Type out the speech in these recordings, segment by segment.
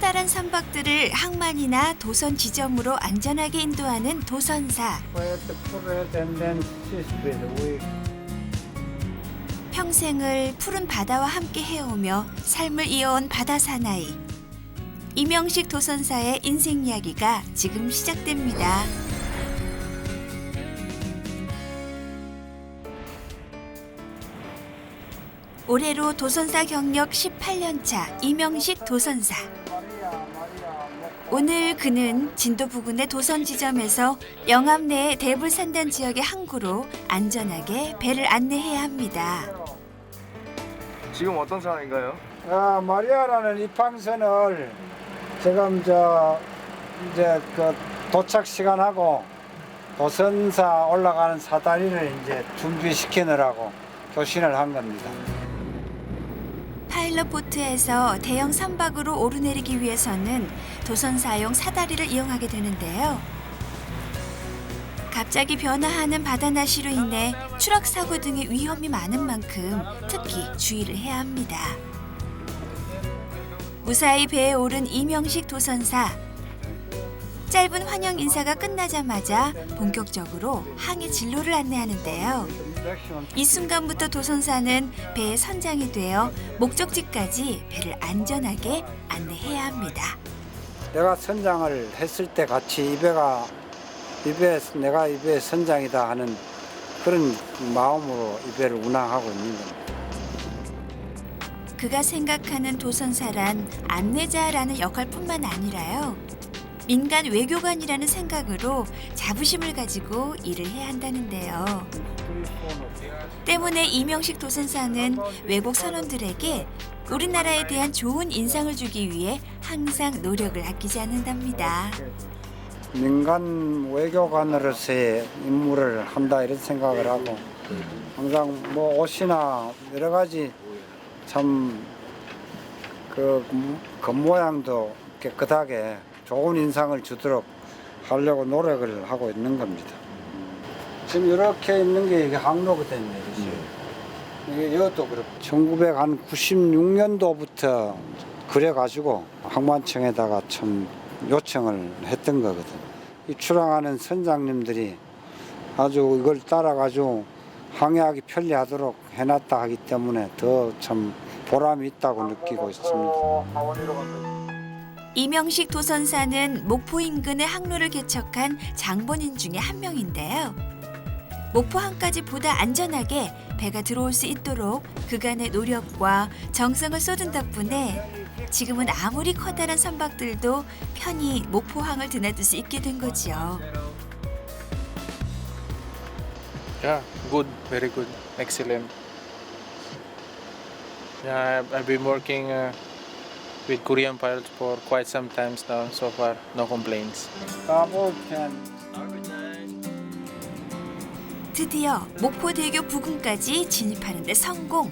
커다란 선박들을 항만이나 도선 지점으로 안전하게 인도하는 도선사. 평생을 푸른 바다와 함께 해오며 삶을 이어온 바다 사나이. 이명식 도선사의 인생 이야기가 지금 시작됩니다. 올해로 도선사 경력 18년 차 이명식 도선사. 오늘 그는 진도 부근의 도선 지점에서 영암 내의 대불산단 지역의 항구로 안전하게 배를 안내해야 합니다. 지금 어떤 상황인가요? 아, 마리아라는 입항선을 지금 저 이제 그 도착 시간하고 도선사 올라가는 사다리를 이제 준비시키느라고 교신을 한 겁니다. 파일럿 보트에서 대형 선박으로 오르내리기 위해서는 도선사용 사다리를 이용하게 되는데요. 갑자기 변화하는 바다 날씨로 인해 추락 사고 등의 위험이 많은 만큼 특히 주의를 해야 합니다. 무사히 배에 오른 이명식 도선사. 짧은 환영 인사가 끝나자마자 본격적으로 항해 진로를 안내하는데요. 이 순간부터 도선사는 배의 선장이 되어 목적지까지 배를 안전하게 안내해야 합니다. 내가 선장을 했을 때 같이 이 배가 이 배, 내가 이 배의 선장이다 하는 그런 마음으로 이 배를 운항하고 있는 겁니다. 그가 생각하는 도선사란 안내자라는 역할뿐만 아니라요. 민간 외교관이라는 생각으로 자부심을 가지고 일을 해야 한다는데요. 때문에 이명식 도선사는 외국 선원들에게 우리나라에 대한 좋은 인상을 주기 위해 항상 노력을 아끼지 않는답니다. 민간 외교관으로서의 임무를 한다 이런 생각을 하고 항상 뭐 옷이나 여러 가지 참그 겉모양도 깨끗하게 좋은 인상을 주도록 하려고 노력을 하고 있는 겁니다. 지금 이렇게 있는 게 이게 항로거든요. 이것이. 이게 이것도 그렇고 1996년도부터 그래가지고 항만청에다가 참 요청을 했던 거거든. 이 출항하는 선장님들이 아주 이걸 따라가지고 항해하기 편리하도록 해놨다 하기 때문에 더 참 보람이 있다고 느끼고 있습니다. 이명식 도선사는 목포 인근의 항로를 개척한 장본인 중에 한 명인데요. 목포 항까지 보다 안전하게 배가 들어올 수 있도록 그간의 노력과 정성을 쏟은 덕분에 지금은 아무리 커다란 선박들도 편히 목포항을 드나들 수 있게 된 거지요. Yeah, good, very good, excellent. Yeah, I've, been working uh, with Korean pilots for quite some times now. So far, no complaints. 드디어 목포대교 부근까지 진입하는 데 성공.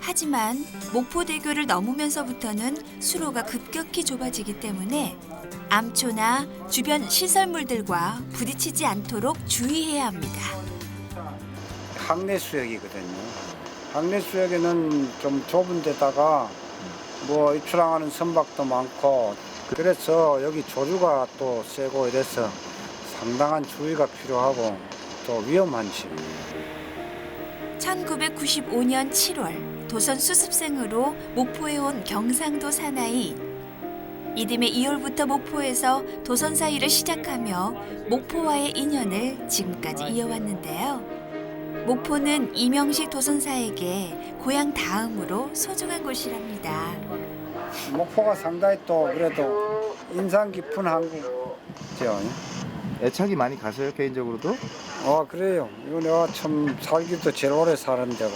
하지만 목포대교를 넘으면서부터는 수로가 급격히 좁아지기 때문에 암초나 주변 시설물들과 부딪히지 않도록 주의해야 합니다. 항내 수역이거든요. 항내 수역에는 좀 좁은 데다가 뭐 입출항하는 선박도 많고 그래서 여기 조류가 또 세고 이래서 상당한 주의가 필요하고 또 위험한지. 1995년 7월 도선 수습생으로 목포에 온 경상도 사나이 이듬해 2월부터 목포에서 도선사 일을 시작하며 목포와의 인연을 지금까지 이어왔는데요. 목포는 이명식 도선사에게 고향 다음으로 소중한 곳이랍니다. 목포가 상당히 또 그래도 인상 깊은 항구죠. 애착이 많이 가세요 개인적으로도? 어 그래요. 이거 내가 참 살기도 제일 오래 사는 데고.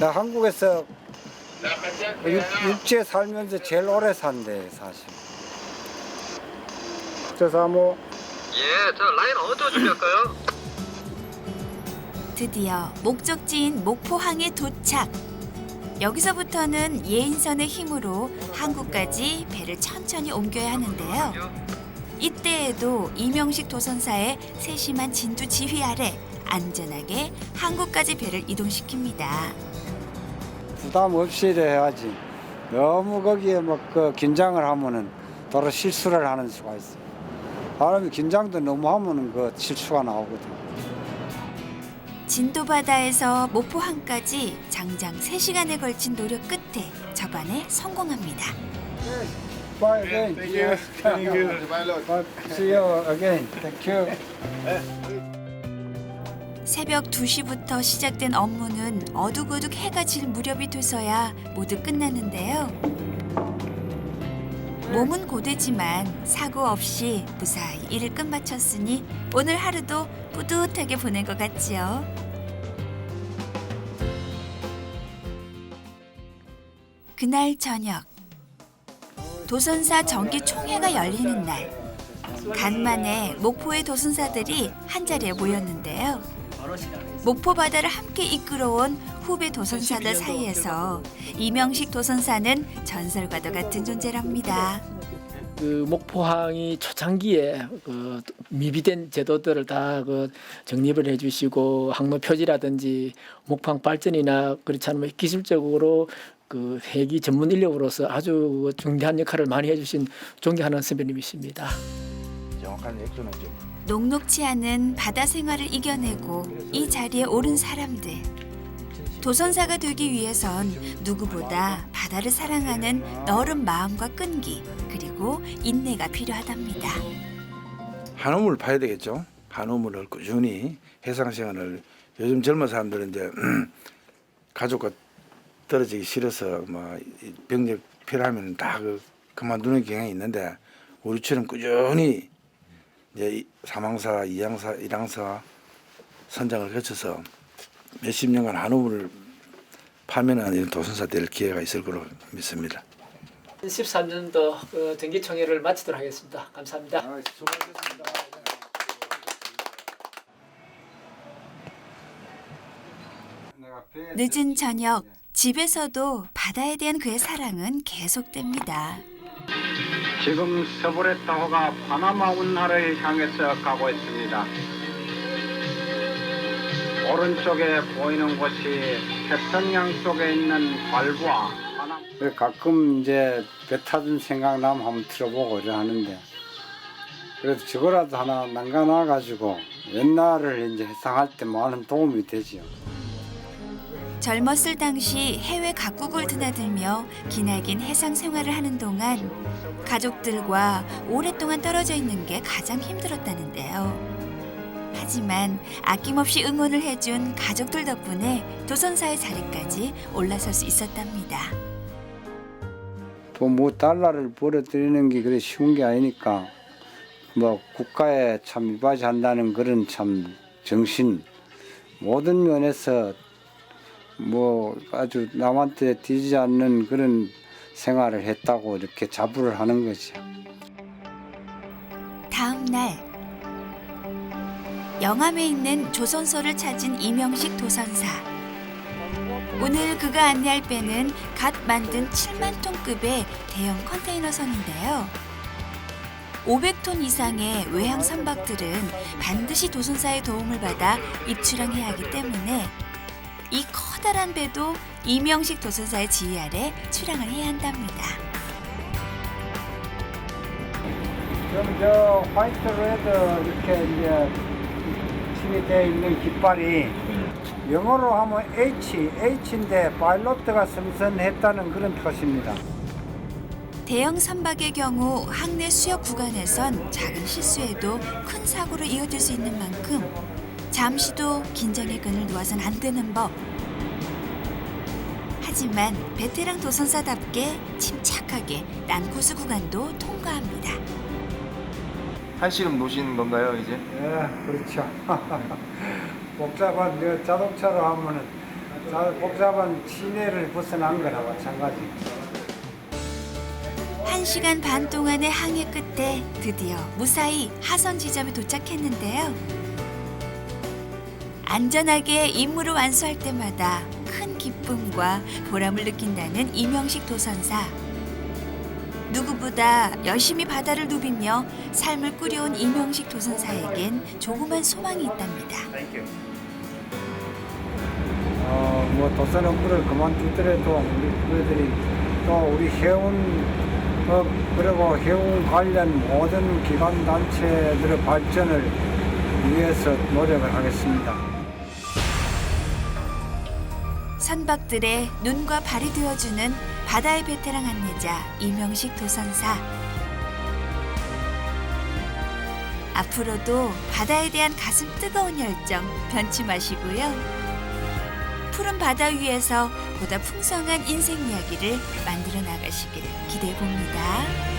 나 한국에서 육, 육지에 살면서 제일 오래 산대 사실. 저 사모 예, 저 라인 쪽 준비할까요? 드디어 목적지인 목포항에 도착. 여기서부터는 예인선의 힘으로 항구까지 배를 천천히 옮겨야 하는데요. 이때에도 이명식 도선사의 세심한 진두 지휘 아래 안전하게 항구까지 배를 이동시킵니다. 부담 없이 해야지. 너무 거기에 막그 긴장을 하면은 도로 실수를 하는 수가 있어. 사람이 긴장도 너무 하면은 그 실수가 나오거든. 진도 바다에서 목포항까지 장장 3시간에 걸친 노력 끝에 접안에 성공합니다. Bye again. Thank you. Thank you. See you again. Thank you. 새벽 2시부터 시작된 업무는 어둑어둑 해가 질 무렵이 돼서야 모두 끝났는데요. 몸은 고되지만 사고 없이 무사히 일을 끝마쳤으니 오늘 하루도 뿌듯하게 보낸 것 같지요. 그날 저녁 도선사 정기 총회가 열리는 날 간만에 목포의 도선사들이 한 자리에 모였는데요. 목포 바다를 함께 이끌어온 후배 도선사들 사이에서 이명식 도선사는 전설과도 같은 존재랍니다. 그 목포항이 초창기에 그 미비된 제도들을 다 그 정립을 해주시고 항로 표지라든지 목포항 발전이나 그렇지 않으면 기술적으로 그 회기 전문 인력으로서 아주 중대한 역할을 많이 해주신 존경하는 선배님이십니다. 정확한 액션은 좀 녹록치 않은 바다 생활을 이겨내고 이 자리에 오른 사람들. 도선사가 되기 위해선 누구보다 바다를 사랑하는 너른 마음과 끈기 그리고 인내가 필요하답니다. 한우물 파야 되겠죠. 한우물을 꾸준히 해상 생활을 요즘 젊은 사람들은 이제 가족과 떨어지기 싫어서 뭐 병력 필요하면 다 그 그만두는 경향이 있는데 우리처럼 꾸준히 이제 이 사망사, 이양사, 일항사 선장을 거쳐서 몇십 년간 한우물을 파면은 이런 도선사 될 기회가 있을 거로 믿습니다. 13년도 그 정기총회를 마치도록 하겠습니다. 감사합니다. 늦은 저녁 집에서도 바다에 대한 그의 사랑은 계속됩니다. 지금 서브레 타호가 파나마 운하를 향해서 가고 있습니다. 오른쪽에 보이는 곳이 태평양 속에 있는 발부와 파나마. 가끔 이제 배 타준 생각나면 한번 틀어보고 이래 하는데 그래도 저거라도 하나 남겨놔 가지고 옛날을 이제 해상할 때 많은 도움이 되지요. 젊었을 당시 해외 각국을 드나들며 기나긴 해상 생활을 하는 동안 가족들과 오랫동안 떨어져 있는 게 가장 힘들었다는데요. 하지만 아낌없이 응원을 해준 가족들 덕분에 도선사의 자리까지 올라설 수 있었답니다. 또 뭐 달러를 벌어들이는 게 그래 쉬운 게 아니니까 뭐 국가에 참 이바지한다는 그런 참 정신 모든 면에서 뭐 아주 남한테 뒤지지 않는 그런 생활을 했다고 이렇게 자부를 하는 거죠. 다음 날 영암에 있는 조선소를 찾은 이명식 도선사. 오늘 그가 안내할 배는 갓 만든 7만 톤급의 대형 컨테이너선인데요. 500톤 이상의 외항 선박들은 반드시 도선사의 도움을 받아 입출항해야 하기 때문에 이 커다란 배도 이명식 도선사의 지휘 아래 출항을 해야 한답니다. 그럼 저 화이트 레드 이렇게 이제 칠이 되어 있는 깃발이 영어로 하면 H, H인데 파일로트가 승선했다는 그런 뜻입니다. 대형 선박의 경우 항내 수역 구간에선 작은 실수에도 큰 사고로 이어질 수 있는 만큼 잠시도 긴장의 끈을 놓아선 안 되는 법. 하지만 베테랑 도선사답게 침착하게 난코스 구간도 통과합니다. 한시름 놓으시는 건가요 이제? 예, 그렇죠. 복잡한 그 자동차로 하면은 자- 복잡한 시내를 벗어난 거나 마찬가지. 한 시간 반 동안의 항해 끝에 드디어 무사히 하선 지점에 도착했는데요. 안전하게 임무를 완수할 때마다 큰 기쁨과 보람을 느낀다는 이명식 도선사. 누구보다 열심히 바다를 누비며 삶을 꾸려온 이명식 도선사에겐 조그만 소망이 있답니다. 어, 뭐 도선 업무를 그만두더라도 우리 그들이 또 우리 해운업 그리고 해운 관련 모든 기관 단체들의 발전을 위해서 노력을 하겠습니다. 선박들의 눈과 발이 되어주는 바다의 베테랑 안내자 이명식 도선사. 앞으로도 바다에 대한 가슴 뜨거운 열정 변치 마시고요. 푸른 바다 위에서 보다 풍성한 인생 이야기를 만들어 나가시기를 기대해 봅니다.